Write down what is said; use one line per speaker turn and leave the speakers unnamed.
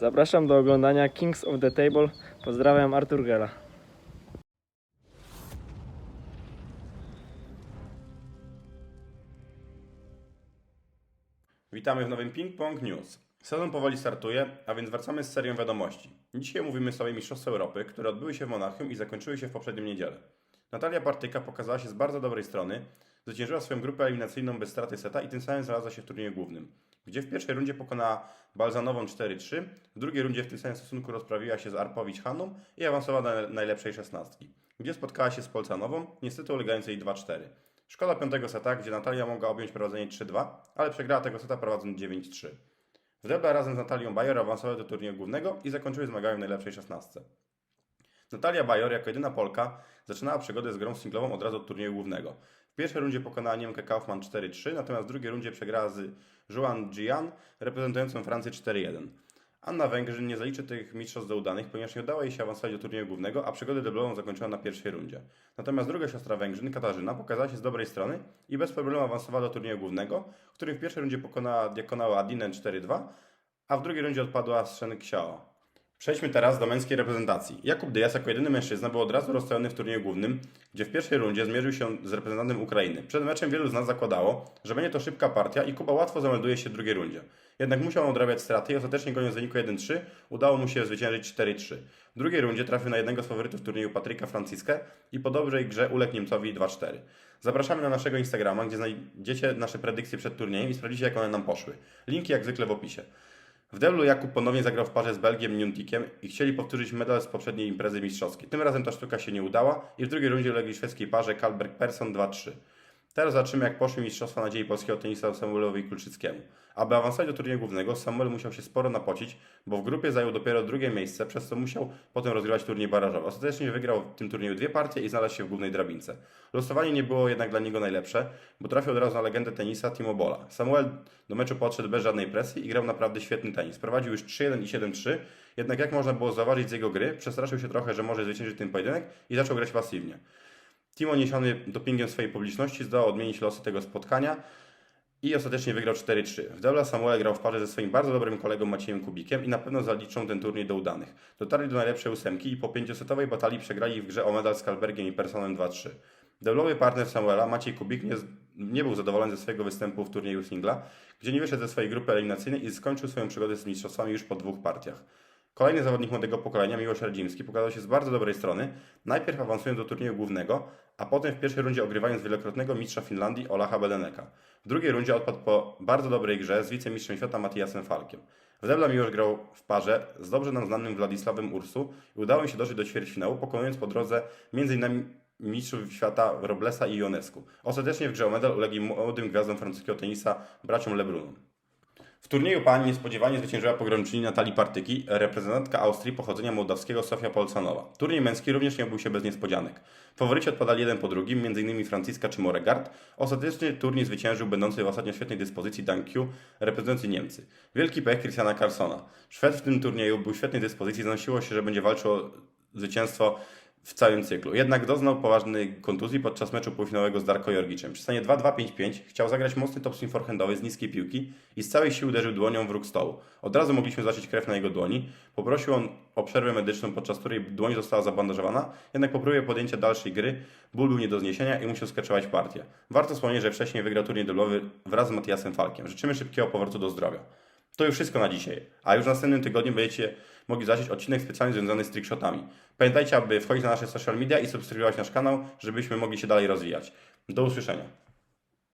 Zapraszam do oglądania Kings of the Table. Pozdrawiam Artur Gela.
Witamy w nowym Ping Pong News. Sezon powoli startuje, a więc wracamy z serią wiadomości. Dzisiaj mówimy sobie Mistrzostwa Europy, które odbyły się w Monachium i zakończyły się w poprzednią niedzielę. Natalia Partyka pokazała się z bardzo dobrej strony, zwyciężyła swoją grupę eliminacyjną bez straty seta i tym samym znalazła się w turnieju głównym, gdzie w pierwszej rundzie pokonała Balzanową 4-3, w drugiej rundzie w tym samym stosunku rozprawiła się z Arpowicz Hanną i awansowała do najlepszej szesnastki, gdzie spotkała się z Polcanową, niestety ulegając jej 2-4. Szkoda piątego seta, gdzie Natalia mogła objąć prowadzenie 3-2, ale przegrała tego seta prowadząc 9-3. W debla razem z Natalią Bajor awansowały do turnieju głównego i zakończyły zmagania w najlepszej szesnastce. Natalia Bajor jako jedyna Polka zaczynała przygodę z grą singlową od razu od turnieju głównego. W pierwszej rundzie pokonała Niemkę Kaufmann 4-3, natomiast w drugiej rundzie przegrała z Joan Gian, reprezentującą Francję 4-1. Anna Węgrzyn nie zaliczy tych mistrzostw do udanych, ponieważ nie udało jej się awansować do turnieju głównego, a przygodę deblową zakończyła na pierwszej rundzie. Natomiast druga siostra Węgrzyn, Katarzyna, pokazała się z dobrej strony i bez problemu awansowała do turnieju głównego, w którym w pierwszej rundzie pokonała Diakonała Adinen 4-2, a w drugiej rundzie odpadła Shen Xiao. Przejdźmy teraz do męskiej reprezentacji. Jakub Dyas jako jedyny mężczyzna był od razu rozstawiony w turnieju głównym, gdzie w pierwszej rundzie zmierzył się z reprezentantem Ukrainy. Przed meczem wielu z nas zakładało, że będzie to szybka partia i Kuba łatwo zamelduje się w drugiej rundzie. Jednak musiał odrabiać straty i ostatecznie goniąc wyniku 1-3 udało mu się zwyciężyć 4-3. W drugiej rundzie trafił na jednego z faworytów turnieju Patryka Franciskę i po dobrej grze uległ Niemcowi 2-4. Zapraszamy na naszego Instagrama, gdzie znajdziecie nasze predykcje przed turniejem i sprawdzicie jak one nam poszły. Linki jak zwykle w opisie. W deblu Jakub ponownie zagrał w parze z Belgiem Nuntikiem i chcieli powtórzyć medal z poprzedniej imprezy mistrzowskiej. Tym razem ta sztuka się nie udała i w drugiej rundzie ulegli szwedzkiej parze Kalberg-Persson 2-3. Teraz zobaczymy, jak poszły mistrzostwa nadziei polskiego tenisa Samuelowi Kulczyckiemu. Aby awansować do turnieju głównego, Samuel musiał się sporo napocić, bo w grupie zajął dopiero drugie miejsce, przez co musiał potem rozgrywać turniej barażowy. Ostatecznie wygrał w tym turnieju dwie partie i znalazł się w głównej drabince. Losowanie nie było jednak dla niego najlepsze, bo trafił od razu na legendę tenisa Timo Bola. Samuel do meczu podszedł bez żadnej presji i grał naprawdę świetny tenis. Prowadził już 3-1 i 7-3, jednak jak można było zauważyć z jego gry, przestraszył się trochę, że może zwyciężyć ten pojedynek i zaczął grać pasywnie. Timo niesiony dopingiem swojej publiczności zdołał odmienić losy tego spotkania i ostatecznie wygrał 4-3. W debla Samuel grał w parze ze swoim bardzo dobrym kolegą Maciejem Kubikiem i na pewno zaliczą ten turniej do udanych. Dotarli do najlepszej ósemki i po pięciosetowej batalii przegrali w grze o medal z Kalbergiem i Personem 2-3. Deblowy partner Samuela, Maciej Kubik, nie, nie był zadowolony ze swojego występu w turnieju singla, gdzie nie wyszedł ze swojej grupy eliminacyjnej i skończył swoją przygodę z mistrzostwami już po dwóch partiach. Kolejny zawodnik młodego pokolenia, Miłosz Radzimski, pokazał się z bardzo dobrej strony, najpierw awansując do turnieju głównego, a potem w pierwszej rundzie ogrywając wielokrotnego mistrza Finlandii Olacha Bedeneka. W drugiej rundzie odpadł po bardzo dobrej grze z wicemistrzem świata Matiasem Falkiem. W debla Miłosz grał w parze z dobrze nam znanym Władysławem Ursu i udało im się dotrzeć do ćwierćfinału, pokonując po drodze m.in. mistrzów świata Roblesa i Ionescu. Ostatecznie w grze o medal ulegli młodym gwiazdom francuskiego tenisa braciom Lebrunom. W turnieju pań niespodziewanie zwyciężyła pogromczyni Natalii Partyki, reprezentantka Austrii pochodzenia mołdawskiego Sofia Polcanowa. Turniej męski również nie obył się bez niespodzianek. Faworyci odpadali jeden po drugim, m.in. Franciska czy Moregard. Ostatecznie turniej zwyciężył będący w ostatnio świetnej dyspozycji Dan Q, reprezentujący Niemcy. Wielki pech Christiana Carsona. Szwed w tym turnieju był w świetnej dyspozycji, zanosiło się, że będzie walczył o zwycięstwo w całym cyklu. Jednak doznał poważnej kontuzji podczas meczu półfinałowego z Darko Jorgiczem. Przy stanie 2-2-5-5 chciał zagrać mocny topspin forehandowy z niskiej piłki i z całej siły uderzył dłonią w róg stołu. Od razu mogliśmy zobaczyć krew na jego dłoni. Poprosił on o przerwę medyczną, podczas której dłoń została zabandażowana, jednak po próbie podjęcia dalszej gry ból był nie do zniesienia i musiał skaczować partię. Warto wspomnieć, że wcześniej wygrał turniej deblowy wraz z Matiasem Falkiem. Życzymy szybkiego powrotu do zdrowia. To już wszystko na dzisiaj, a już w następnym tygodniu będziecie mogli zobaczyć odcinek specjalnie związany z trickshotami. Pamiętajcie, aby wchodzić na nasze social media i subskrybować nasz kanał, żebyśmy mogli się dalej rozwijać. Do usłyszenia.